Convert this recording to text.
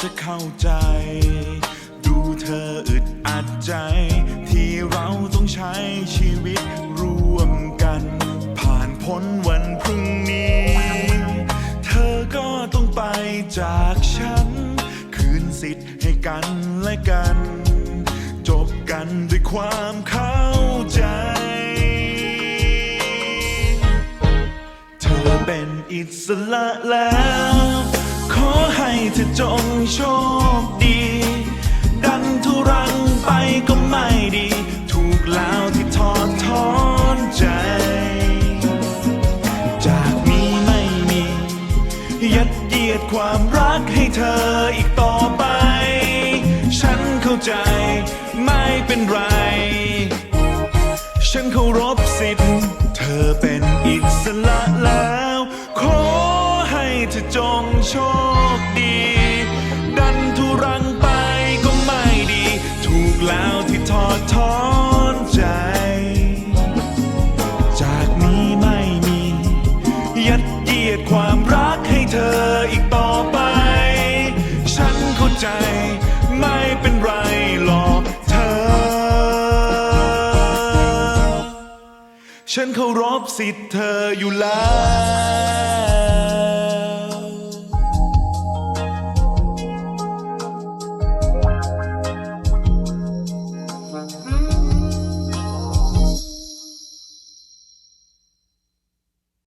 จะเข้าใจ ดูเธออึดอัดใจ ที่เราต้องใช้ชีวิตร่วมกัน ผ่านพ้นวันพรุ่งนี้ เธอก็ต้องไปจากฉัน คืนสิทธิ์ให้กันและกัน จบกันด้วยความเข้าใจ เธอเป็นอิสระแล้ว จงโชคดี ดันทุรังไปก็ไม่ดี ถูกแล้วที่ทอดถอนใจ จากนี้ไม่มี ยัดเยียดความรักให้เธออีกต่อไป ฉันเข้าใจไม่เป็นไร ฉันเคารพสิทธิ์ เธอเป็นอิสระแล้ว ขอให้เธอจงโชค ฉันเคารพสิทธิ์เธออยู่แล้ว